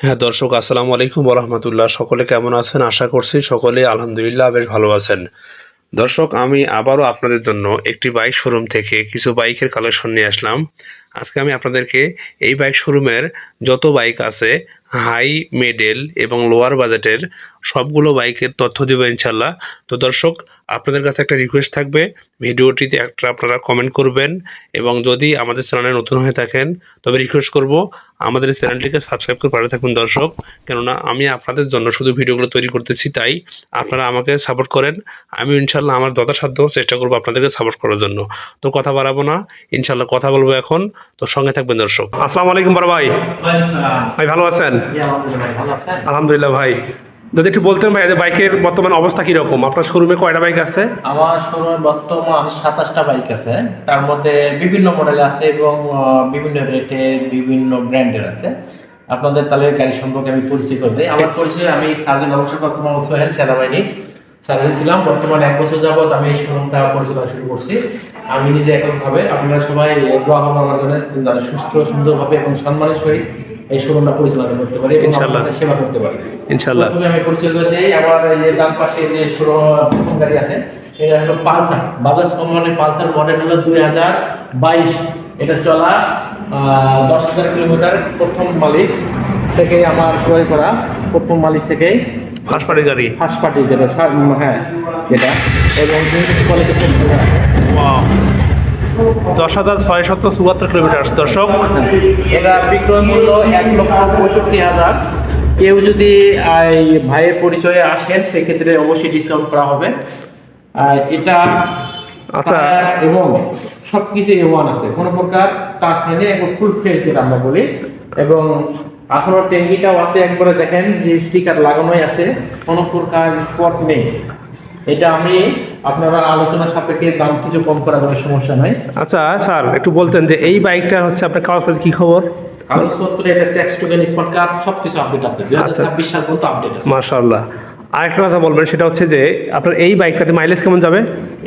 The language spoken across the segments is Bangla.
হ্যাঁ দর্শক, আসসালামু আলাইকুম রহমতুল্লাহ। সকলে কেমন আছেন? আশা করছি সকলে আলহামদুলিল্লাহ বেশ ভালো আছেন। দর্শক, আমি আবারও আপনাদের জন্য একটি বাইক শোরুম থেকে কিছু বাইকের কালেকশন নিয়ে আসলাম। আজকে আমি আপনাদেরকে এই বাইক শোরুমের যত বাইক আছে হাই মেডেল এবং লোয়ার বাজেটের সবগুলো বাইকের তথ্য দেবো ইনশাল্লাহ তো দর্শক আপনাদের কাছে একটা রিকোয়েস্ট থাকবে ভিডিওটিতে একটা আপনারা কমেন্ট করবেন এবং যদি আমাদের চ্যানেলে নতুন হয়ে থাকেন তবে রিকোয়েস্ট করব আমাদের এই চ্যানেলটিকে সাবস্ক্রাইব করে পাঠিয়ে থাকুন দর্শক। কেননা আমি আপনাদের জন্য শুধু ভিডিওগুলো তৈরি করতেছি তাই আপনারা আমাকে সাপোর্ট করেন। আমি ইনশাল্লাহ আমার যথাসাধ্য চেষ্টা করব আপনাদেরকে সাপোর্ট করার জন্য। তো কথা বাড়াবো না ইনশাল্লাহ কথা বলব এখন। তো সঙ্গে থাকবেন দর্শক। আসসালামু আলাইকুম বড় ভাই। ভাই ভালো আছেন। আলহামদুলিল্লাহ ভাই। যদি একটু বলতেন ভাই বাইকের বর্তমান অবস্থা কীরকম? আপনার শোরুমে কয়টা বাইক আছে? আমার শোরুমে বর্তমান সাতাশটা বাইক আছে। তার মধ্যে বিভিন্ন মডেল আছে এবং বিভিন্ন রেটের বিভিন্ন ব্র্যান্ডের আছে। আপনাদের তাহলে গাড়ি সম্পর্কে আমি পরিচয় করে দিই। আমার পরিচয় আমি সার্জন অবসরপ্রাপ্ত মোহাম্মদ সোহেল সেনাবাহিনী সার্জন ছিলাম। বর্তমানে এক বছর যাবত আমি এই শোরুমটা পরিচালনা শুরু করছি। আমি নিজে এককভাবে আপনারা সবাই দোয়া আমার জন্য সুস্থ সুন্দরভাবে এবং সম্মানের সহিত এই শোরুমটা পরিচালনা করতে পারি এবং সেবা করতে পারি। ইনশাল্লাহ আমি পরিচয় করে দিই আমার এই যে ডান পাশে যে ষোলো গাড়ি আছে এটা হলো পালসার। বাজাজ কোম্পানির পালসার মডেল হলো দুই হাজার বাইশ। এটা চলা দশ হাজার কিলোমিটার প্রথম মালিক থেকে আমার ক্রয় করা প্রথম মালিক থেকেই। ফার্স্ট পার্টি গাড়ি ফার্স্ট পার্টি যেটা হ্যাঁ যেটা। এবং। দশ হাজার ছয় শত চুয়াত্তর কিলোমিটার। দর্শক এটা বিক্রয় মূল্য এক লক্ষ পঁয়ষট্টি হাজার কেউ যদি ভাইয়ের পরিচয়ে আসেন সেক্ষেত্রে অবশ্যই ডিসকাউন্ট করা হবে। আর এটা আচ্ছা। এবং সব কিছু ওয়ান আছে। কোনো প্রকার টাচ নেই একবার ফুল ফ্রেশ যেটা আমরা বলি। এবং এখনও ট্যাঙ্কিটাও আছে একবারে দেখেন যে স্টিকার লাগানোই আছে। কোনো প্রকার স্পট নেই। এটা আমি আপনারা আলোচনার সাপেক্ষে দাম কিছু কম করা কোনো সমস্যা নাই। আচ্ছা স্যার একটু বলতেন যে এই বাইকটা হচ্ছে আপনার কাগজপত্র কি খবর? কাগজপত্রে এটা ট্যাক্স টোকেন স্মার্ট কার্ড সবকিছু আপডেট আছে। দুই হাজার আচ্ছা। ছাব্বিশ সাল পর্যন্ত আপডেট আছে। মাশাআল্লাহ। আরেকটা কথা বলবেন সেটা হচ্ছে যে আপনার এই বাইকটাতে মাইলেজ কেমন যাবে?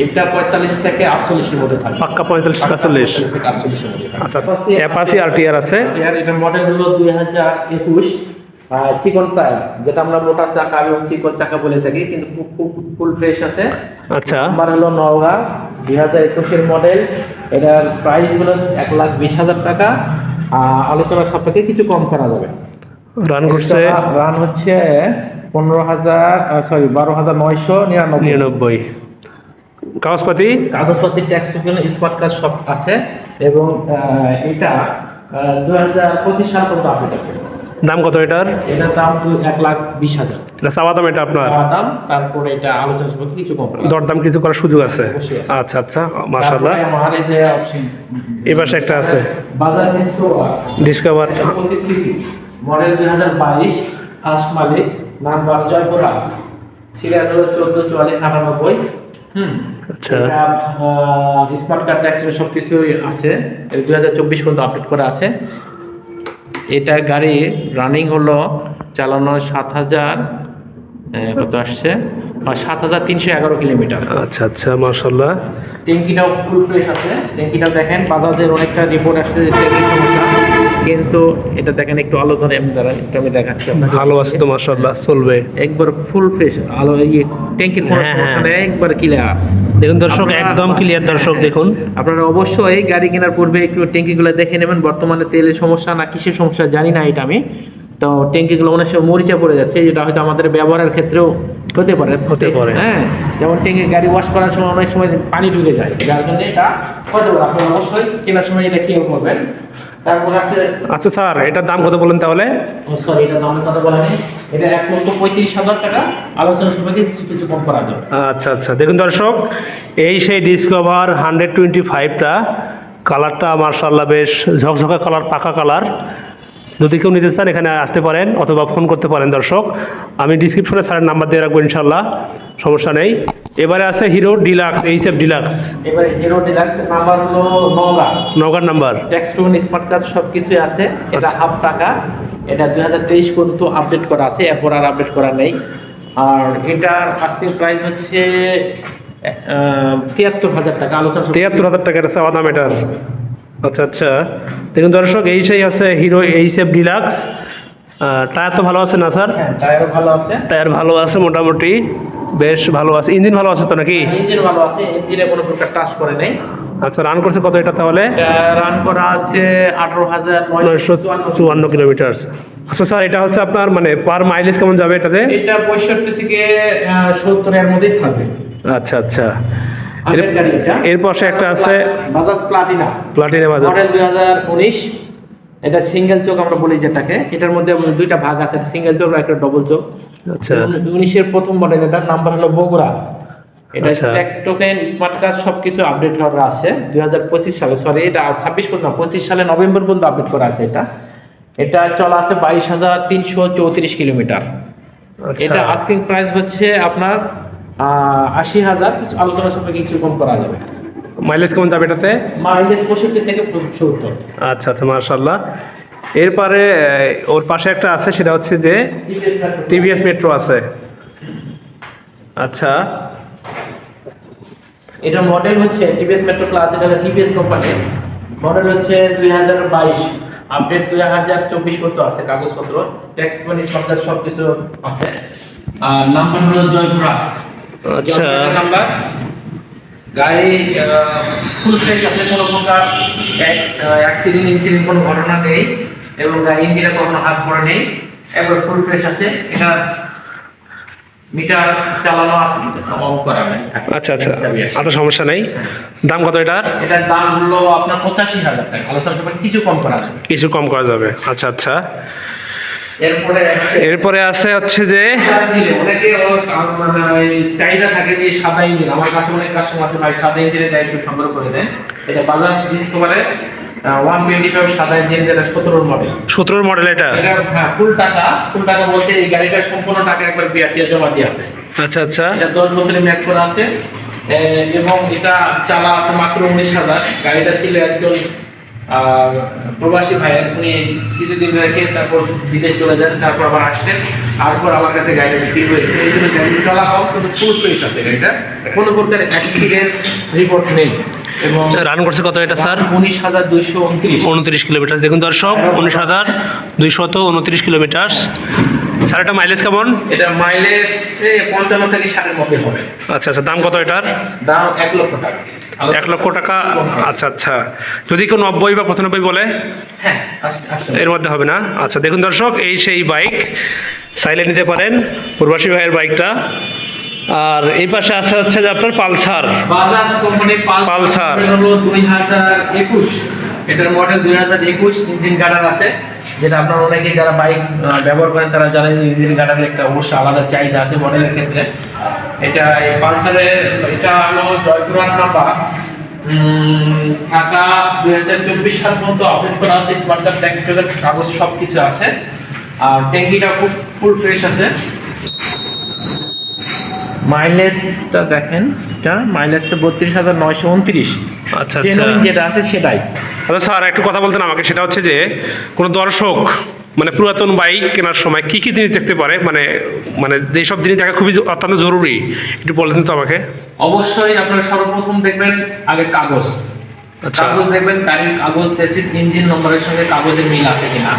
এটা পঁয়তাল্লিশ থেকে আটচল্লিশের মধ্যে থাকবে। পাক্কা পঁয়তাল্লিশ থেকে আটচল্লিশের মধ্যে আচ্ছা অ্যাপাসি আর টিআর আছে। এটা মডেল হলো দুই হাজার একুশ। চিকন টায়ার যেটা আমরা মোটা চাকা এবং চিকন চাকা বলে থাকি কিন্তু ফুল ফ্রেশ আছে। আচ্ছা। নাম্বার হলো নওগাঁ দুই হাজার একুশের মডেল এটার প্রাইস হলো এক লাখ বিশ হাজার টাকা। আহ, আলোচনার সাপেক্ষে কিছু কম করা যাবে। রান করছে রান হচ্ছে পনেরো হাজার সরি বারো হাজার নয়শো নিরানব্বই। নিরানব্বই। কাগজপাতি? কাগজপাতি ট্যাক্স স্মার্ট কার্ড সব আছে। এবং এটা দু হাজার পঁচিশ সাল পর্যন্ত আপডেট আছে। দাম কত এটার? এটার দাম এক লাখ বিশ হাজার। এটা চাওয়া দাম এটা আপনার? দাম তারপরে এটা আলোচনা কিছু কম। দরদাম কিছু করার সুযোগ আছে? আচ্ছা আচ্ছা মাশাআল্লাহ। এই পাশে একটা আছে। বাজাজ ডিসকভার মডেল দুই হাজার বাইশ ফার্স্ট মালিক নাম্বার জয়পুরা। সিরিয়াল হলো চোদ্দ চুয়াল্লিশ আটানব্বই। হুম। আচ্ছা। স্মার্ট কার্ড ট্যাক্স সব কিছুই আছে। দুই হাজার চব্বিশ পর্যন্ত আপডেট করা আছে। এটা গাড়ির রানিং হলো চালানো সাত হাজার কত আসছে? সাত হাজার তিনশো এগারো কিলোমিটার। আচ্ছা আচ্ছা মাশাআল্লাহ। ট্যাঙ্কিটাও ফুল ফ্রেশ আছে। ট্যাঙ্কিটা দেখেন বাজাজের অনেকটা রিপোর্ট আসছে যে ট্যাঙ্কির সমস্যা। কিন্তু এটা দেখেন একটু আলো ধরে আমি একটু আমি দেখাচ্ছি আছে তো মাশাআল্লাহ চলবে। একবার ফুল ফ্রেশ আলো এই ট্যাঙ্কির কোনো হ্যাঁ, সমস্যা হ্যাঁ। নেই একবার ক্লিয়ার দেখুন দর্শক একদম ক্লিয়ার দর্শক দেখুন। আপনারা অবশ্যই গাড়ি কেনার পূর্বে একটু ট্যাঙ্কিগুলো দেখে নেবেন। বর্তমানে তেলের সমস্যা না কিসের সমস্যা জানি না এটা আমি। তো ট্যাঙ্কিগুলো অনেক সময় মরিচা পড়ে যাচ্ছে যেটা হয়তো আমাদের ব্যবহারের ক্ষেত্রেও হতে পারে। হতে পারে। হ্যাঁ যেমন ট্যাঙ্কি গাড়ি ওয়াশ করার সময় অনেক সময় পানি ঢুকে যায় যার জন্য এটা হতে পারে। আপনারা অবশ্যই কেনার সময় এটা খেয়াল করবেন। তারপর আছে আচ্ছা স্যার এটার দাম কত বলেন তাহলে? সরি এটা দামের কথা বলা নেই এটা এক লক্ষ পঁয়ত্রিশ হাজার টাকা। আলোচনার সময় কিছু কিছু কম করা যাবে আচ্ছা আচ্ছা। দেখুন দর্শক এই সেই ডিসকভার হান্ড্রেড টোয়েন্টি ফাইভটা কালারটা মার্শাল্লাহ বেশ ঝকঝকা কালার পাকা কালার যদি কেউ নিতে চান এখানে আসতে পারেন অথবা ফোন করতে পারেন দর্শক। আমি ডিসক্রিপশনে স্যারের নাম্বার দিয়ে রাখব ইনশাল্লাহ সমস্যা নেই। এবারে আছে Hero Deluxe H F Deluxe এবারে হিরো ডিলাক্স নাম্বার হলো নগা নগার নাম্বার। ট্যাক্স টুন স্মার্ট কার্ড সব কিছুই আছে। এটা আচ্ছা। হাফ টাকা। এটা দুই হাজার তেইশ পর্যন্ত আপডেট করা আছে এরপর আর আপডেট করা নেই। আর এটার আজকের প্রাইস হচ্ছে তিয়াত্তর হাজার টাকা আলোচনা তিয়াত্তর হাজার টাকার চাওয়া দাম এটার। আচ্ছা আচ্ছা। দেখুন দর্শক এই সেই আছে Hero H F Deluxe tyre তো ভালো আছে না স্যার? হ্যাঁ টায়ারও ভালো আছে। টায়ার ভালো আছে মোটামুটি। বেশ ভালো আছে। ইঞ্জিন ভালো আছে তো নাকি? ইঞ্জিন ভালো আছে। ইঞ্জিনে কোনো প্রকার টাচ করে নেই। আচ্ছা রান করছে কত এটা তাহলে? রান করা আছে আঠারো হাজার নয়শো চুয়ান্ন কিলোমিটার আচ্ছা স্যার এটা হচ্ছে আপনার মানে পার মাইলেজ কেমন যাবে এটাতে? এটা পঁয়ষট্টি থেকে সত্তর এর মধ্যেই থাকবে। আচ্ছা আচ্ছা। এর পাশে একটা আছে বাজাজ প্লাটিনা। প্লাটিনা বাজার মডেল দুই হাজার উনিশ। এটা সিঙ্গেল চোখ আমরা বলি যেটাকে। এটার মধ্যে দুইটা ভাগ আছে। সিঙ্গেল চোখ আর একটা ডবল চোখ। আচ্ছা। উনিশের প্রথম মডেল এটার নাম্বার হলো বগুড়া। এটা। ট্যাক্স টোকেন স্মার্ট কার্ড সবকিছু আপডেট করা আছে। দুই হাজার পঁচিশ সালে সরি এটা ছাব্বিশ পর্যন্ত না, পঁচিশ সালে নভেম্বর পর্যন্ত আপডেট করা আছে এটা। এটা চলা আছে বাইশ হাজার তিনশো চৌত্রিশ কিলোমিটার। আচ্ছা। এটা আস্কিং প্রাইস হচ্ছে আপনার আশি হাজার কিছু আলোচনা সাপেক্ষে কিছু কম করা যাবে। মাইলেজ কেমন যাবে এটাতে? মাইলেজ পঁয়ষট্টি থেকে সত্তর। আচ্ছা আচ্ছা মার্শাল্লাহ এরপরে ওর পাশে একটা আছে সেটা হচ্ছে যে টিভিএস মেট্রো আছে। আচ্ছা। এটা মডেল হচ্ছে টিভিএস মেট্রো প্লাস এটা টিভিএস কোম্পানি মডেল হচ্ছে দুই হাজার বাইশ। আপডেট দুই হাজার চব্বিশ পর্যন্ত আছে কাগজপত্র ট্যাক্স মানে সব কিছু আছে। আর নাম্বার হলো জয়পুরা আচ্ছা। নাম্বার গাড়ি ফুল ফ্রেশ আছে কোনো প্রকার অ্যাক্সিডেন্ট ইনসিডেন্ট কোনো ঘটনা নেই এবং গাড়ি ইঞ্জিনে কখনো হাত পড়ে নেই। একবার ফুল ফ্রেশ আছে। এটা মিটার চালানো আছে অফ করা আচ্ছা আচ্ছা। আচ্ছা সমস্যা নেই। দাম কত এটার এটার দাম হলো আপনার পঁচাশি হাজার টাকা। আলোচনা কিছু কম করা যাবে। কিছু কম করা যাবে। আচ্ছা আচ্ছা। এরপরে এরপরে আছে হচ্ছে যে অনেকে মানে চাহিদা থাকে যে সাদা ইঞ্জিন আমার কাছে অনেক কাস্টমার আছে ভাই সাদা ইঞ্জিনের গাড়ি একটু সংগ্রহ করে দেন এটা বাজাজ ডিসকভারে ওয়ান টোয়েন্টি ফাইভ সাদা ইঞ্জিন যেটা সতেরোর মডেল সতেরোর মডেল এটা? হ্যাঁ ফুল টাকা। ফুল টাকা বলতে এই গাড়িটা সম্পূর্ণ টাকা একবার বিআরটিএ জমা দিয়ে আছে। আচ্ছা আচ্ছা। এটা দশ বছরের ম্যাক করা আছে। এবং এটা চালা আছে মাত্র উনিশ হাজার। গাড়িটা ছিল একজন প্রবাসী ভাইয়ের উনি কিছুদিন রেখে তারপর বিদেশ চলে যান তারপর আবার আসছেন। তারপর আমার কাছে গাড়িটা বিক্রি হয়েছে। এই জন্য গাড়ি চলা কম কিন্তু ফুল ফ্রেশ আছে গাড়িটা। কোনো প্রকার অ্যাক্সিডেন্ট রিপোর্ট নেই। এবং রান করছে কত এটা স্যার? উনিশ হাজার দুইশো উনত্রিশ। উনত্রিশ কিলোমিটার দেখুন দর্শক উনিশ হাজার দুইশত উনত্রিশ কিলোমিটার স্যার এটা মাইলেজ কেমন? এটা মাইলেজ পঞ্চান্ন থেকে ষাটের মধ্যে হবে। আচ্ছা আচ্ছা দাম কত এটার? দাম এক লক্ষ টাকা। এক লক্ষ টাকা? আচ্ছা আচ্ছা। যদি কেউ নব্বই বা পঁচানব্বই বলে? হ্যাঁ এর মধ্যে হবে না? আচ্ছা দেখুন দর্শক এই সেই বাইক। সাইলে নিতে পারেন প্রবাসী ভাইয়ের বাইকটা। আর এই পাশে আছে হচ্ছে যে আপনার পালসার। পালসার। দুই হাজার একুশ। এটার মডেল দুই হাজার একুশ ইঞ্জিন গার্ডার আছে যেটা আপনার অনেকে যারা বাইক ব্যবহার করেন তারা জানেন যে ইঞ্জিন গার্ডারের একটা অবশ্যই আলাদা চাহিদা আছে মডেলের ক্ষেত্রে। এটা এই পালসারের এটা হলো জয়পুরার নাম্বার ঢাকা দুই হাজার চব্বিশ সাল পর্যন্ত আপডেট করা আছে স্মার্ট কার্ড ট্যাক্স কাগজ সব কিছু আছে। আর ট্যাঙ্কিটা খুব ফুল ফ্রেশ আছে। মাইলেজটা দেখেন এটা মাইলেজটা বত্রিশ হাজার নয়শো উনত্রিশ। আচ্ছা আচ্ছা। যেটা আছে সেটাই। আচ্ছা স্যার একটু কথা বলতেন আমাকে সেটা হচ্ছে যে কোনো দর্শক মানে পুরাতন বাইক কেনার সময় কি কি জিনিস দেখতে পারে? মানে মানে যেসব জিনিস দেখা খুবই অত্যন্ত জরুরি একটু বলতেন তো আমাকে। অবশ্যই আপনারা সর্বপ্রথম দেখবেন আগে কাগজ। আচ্ছা। কাগজ দেখবেন গাড়ির কাগজ চেসিস ইঞ্জিন নম্বরের সঙ্গে কাগজের মিল আছে কিনা।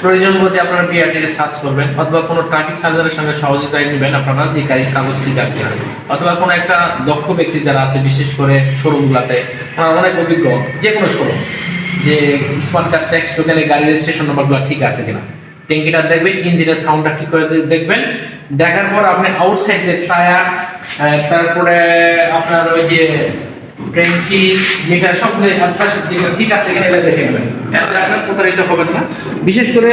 প্রয়োজন বোধে আপনারা বিআরটিতে সার্চ করবেন অথবা কোনো ট্রাফিক সার্জারের সঙ্গে সহযোগিতায় নেবেন আপনারা যে গাড়ির কাগজ ঠিক আছে অথবা কোনো একটা দক্ষ ব্যক্তি যারা আছে বিশেষ করে শোরুমগুলোতে ওনারা অনেক অভিজ্ঞ যে কোনো শোরুম যে স্মার্ট কার্ড ট্যাক্স টোকেনে গাড়ির রেজিস্ট্রেশন নাম্বারগুলো ঠিক আছে কিনা। ট্যাঙ্কিটা দেখবেন, ইঞ্জিনের সাউন্ডটা ঠিক করে দেখবেন। দেখার পর আপনি আউটসাইড যে টায়ার তারপরে আপনার ওই যে ট্যাঙ্কি যেটা সবগুলো আপনার যেটা ঠিক আছে কিনা এটা দেখে নেবেন। এতে আপনার প্রতারিত হবেন না। বিশেষ করে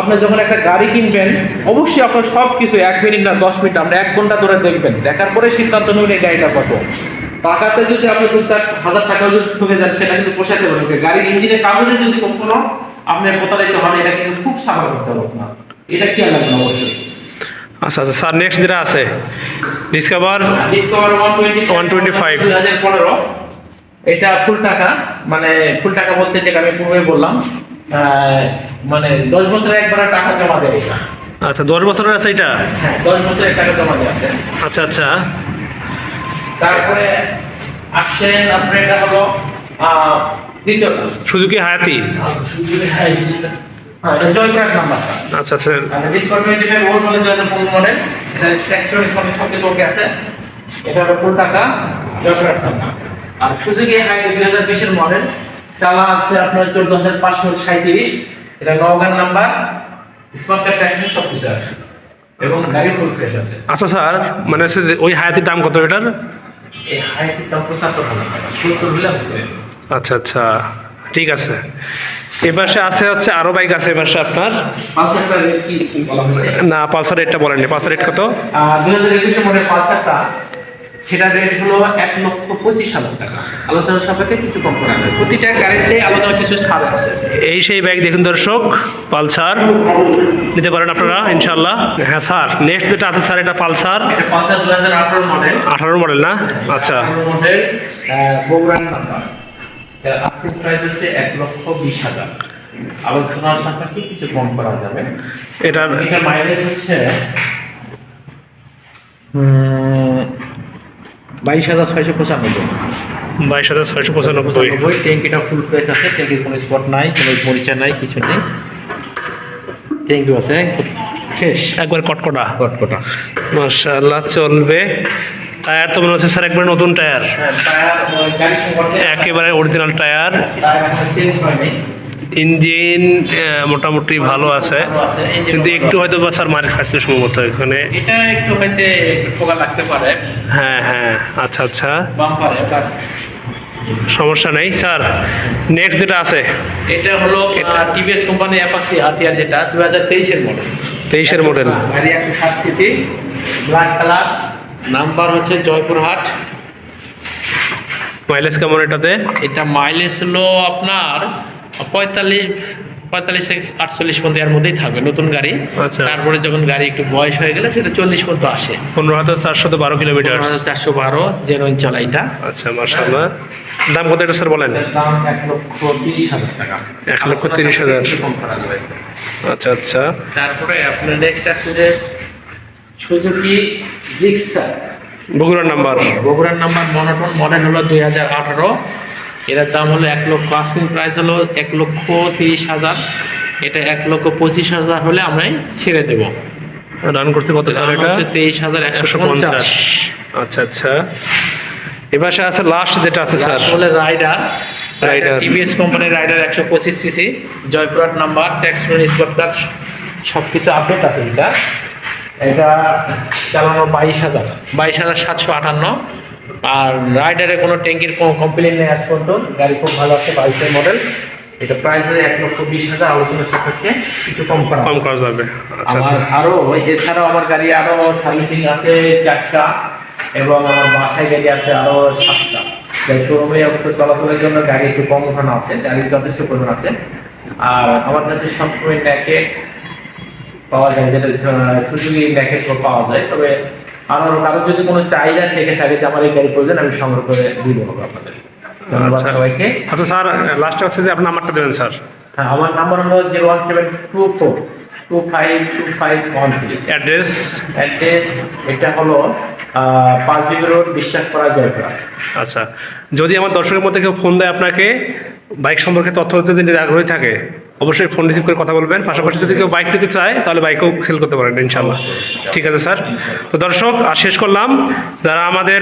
আপনি যখন একটা গাড়ি কিনবেন, অবশ্যই আপনার সব কিছু এক মিনিট না দশ মিনিট, আপনি এক ঘণ্টা ধরে দেখবেন। দেখার পরে সিদ্ধান্ত নেবেন এই গাড়িটা কত। টাকাতে যদি আপনি দু চার হাজার টাকা যদি ঠকে যান সেটা কিন্তু পোষাতে পারবে গাড়ির ইঞ্জিনের কাগজে যদি কখনো আপনার প্রতারিত হন এটা কিন্তু খুব সাফার করতে হবে আপনার। এটা খেয়াল রাখবেন অবশ্যই। আচ্ছা আচ্ছা স্যার নেক্সট যেটা আছে ডিসকভার ডিসকভার ওয়ান টোয়েন্টি 125 দুই হাজার পনেরো। এটা ফুল টাকা মানে ফুল টাকা বলতে যেটা আমি পূর্বে বললাম মানে দশ বছরে একবার টাকা জমা দেয় এটা। আচ্ছা দশ বছরের আছে এটা? হ্যাঁ দশ বছরের টাকা জমা দেওয়া আছে। আচ্ছা আচ্ছা। তারপরে আসছেন আপনার এটা হলো আহ, দ্বিতীয়টা সুজুকি হায়াতি? হ্যাঁ জয়প্রাট নাম্বারটা আচ্ছা আচ্ছা। মডেল এটা হলো ফুল টাকা আর সুজুকি হাই দুই হাজার বিশের মডেল চালা আছে আপনার চোদ্দ হাজার পাঁচশো সাঁত্রিশ এটা নওগান নাম্বার। স্মার্ট কার্ড ট্যাক্সের সব কিছু আছে। এবং গাড়ি ফুল ফ্রেশ আছে। আচ্ছা স্যার মানে ওই হায়াতির দাম কত এটার? এই হাইটির দাম পঁচাত্তর হাজার টাকা সত্তর হলে। আচ্ছা আচ্ছা ঠিক আছে। এপাশে আছে হচ্ছে আরও বাইক আছে এপাশে আপনার। না পালসার রেটটা বলেননি। পালসার রেট কত? দুই হাজার একুশে পালসারটা সেটা রেট হলো এক লক্ষ পঁচিশ হাজার টাকা। আলোচনা সাপেক্ষে কিছু কম করা যাবে প্রতিটা গাড়িতে আলোচনা কিছু ছাড় আছে। এই সেই বাইক দেখুন দর্শক পালসার। নিতে পারেন আপনারা ইনশাল্লাহ হ্যাঁ স্যার। নেক্সট যেটা আছে স্যার এটা পালসার। এটা পালসার দুই হাজার আঠারো মডেল আঠারো মডেল না? আচ্ছা। মডেল বগুড়ার নাম্বার আজকের প্রাইস হচ্ছে এক লক্ষ বিশ হাজার। আলোচনার সাপেক্ষে কিছু কম করা যাবে এটার এটা মাইলেজ হচ্ছে বাইশ হাজার ছয়শো পঁচানব্বই। বাইশ হাজার ছয়শো পঁচানব্বই। ট্যাঙ্কিটা ফুল ফ্রেশ আছে ট্যাঙ্কির কোনো স্পট নাই কোনো মরিচা নাই কিছু নেই। ট্যাঙ্কি আছে ফ্রেশ একবার কটকটা। কটকটা। মার্শাল্লাহ চলবে। টায়ার তো মনে হচ্ছে স্যার একবার নতুন টায়ার। একেবারে অরিজিনাল টায়ার। ইঞ্জিন মোটামুটি ভালো আছে। কিন্তু একটু হয়তো বা স্যার মার খাচ্ছে সম্ভবত এখানে। এটা একটু হয়তো একটু লাগতে পারে। হ্যাঁ হ্যাঁ আচ্ছা আচ্ছা। সমস্যা নেই। স্যার নেক্সট যেটা আছে। এটা হলো টিভিএস কোম্পানি অ্যাপাসি আরটিআর যেটা দু হাজার তেইশের মডেল তেইশের মডেল গাড়ি একশো সাত সিসি ব্ল্যাক কালার নাম্বার হচ্ছে জয়পুরহাট। মাইলেজ কেমন এটাতে? এটা মাইলেজ হলো আপনার পঁয়তাল্লিশ পঁয়তাল্লিশ থেকে আটচল্লিশ পর্যন্ত এর মধ্যেই থাকবে নতুন গাড়ি। আচ্ছা। তারপরে যখন গাড়ি একটু বয়স হয়ে গেলে সেটা চল্লিশ পর্যন্ত আসে। পনেরো হাজার চারশো বারো কিলোমিটার চারশো বারো জেরোইন চলা এটা। আচ্ছা মার্শাল্লাহ দাম কত এটা স্যার বলেন? এক লক্ষ তিরিশ হাজার আচ্ছা আচ্ছা। তারপরে আপনার নেক্সট আসছে যে সুজুকি জিক্সার বগুড়ার নাম্বার বগুড়ার নাম্বার মনোটন মডেল হলো দুই হাজার আঠারো। এটার দাম হলো এক লক্ষ আস্কিং প্রাইস হলো এক লক্ষ তিরিশ হাজার। এটা এক লক্ষ পঁচিশ হাজার হলে আমরা ছেড়ে দেবো। রান করতে কত এটা? তেইশ হাজার একশো পঞ্চাশ। আচ্ছা আচ্ছা। এবার আছে লাস্ট যেটা আছে স্যার আসলে রাইডার রাইডার টিভিএস কোম্পানির রাইডার একশো পঁচিশ সিসি জয়পুরহাট নাম্বার ট্যাক্স স্পটকার সব কিছু আপডেট আছে এটা এটা চালানো বাইশ হাজার। বাইশ হাজার সাতশো আটান্ন। আর রাইডারে কোনো ট্যাঙ্কির কোনো কমপ্লেন নেই আজ পর্যন্ত। গাড়ি খুব ভালো আছে বাইশের মডেল এটা প্রাইস আছে এক লক্ষ বিশ হাজার আলোচনা সাপেক্ষে কিছু কম করা কম করা যাবে। আচ্ছা আচ্ছা। আরও এছাড়াও আমার গাড়ি আরও সার্ভিসিং আছে চারটা এবং আমার বাসায় গাড়ি আছে আরও সাতটা। তাই শোরুমে অবশ্য চলাচলের জন্য গাড়ি একটু কম ওঠানো আছে গাড়ি যথেষ্ট পরিমাণ আছে। আর আমার কাছে সবসময় ন্যাকেট পাওয়া যায় যেটা সুযোগী ন্যাকেট পাওয়া যায়। তবে আমার কারও যদি কোনো চাহিদা থেকে থাকে যে আমার এই গাড়ি প্রয়োজন আমি সংগ্রহ করে দিব আপনাদের। ধন্যবাদ আচ্ছা। সবাইকে। আচ্ছা স্যার লাস্টে হচ্ছে যে আপনার নাম্বারটা দেবেন স্যার। হ্যাঁ আমার নাম্বার হলো zero one seven two four two five two five one three address address এটা হলো পাঁচবিবি রোড বিশ্বাস করা জয়পুরা। আচ্ছা যদি আমার দর্শকের মধ্যে কেউ ফোন দেয় আপনাকে বাইক সম্পর্কে তথ্য দিতে আগ্রহী থাকে অবশ্যই ফোন রিসিভ করে কথা বলবেন। পাশাপাশি যদি কেউ বাইক নিতে চায়, তাহলে বাইকও সেল করতে পারেন ইনশাল্লাহ ঠিক আছে, স্যার? তো দর্শক, আর শেষ করলাম। যারা আমাদের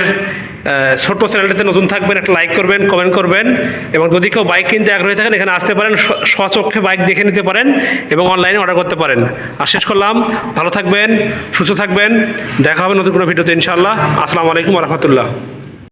ছোট্ট চ্যানেলটিতে নতুন থাকবেন, একটা লাইক করবেন কমেন্ট করবেন, এবং যদি কেউ বাইক কিনতে আগ্রহী থাকেন, এখানে আসতে পারেন স্বচক্ষে বাইক দেখে নিতে পারেন, এবং অনলাইনে অর্ডার করতে পারেন। আর শেষ করলাম। ভালো থাকবেন, সুস্থ থাকবেন। দেখা হবে নতুন কোনো ভিডিওতে ইনশাল্লাহ আসসালামু আলাইকুম রহমতুল্লাহ।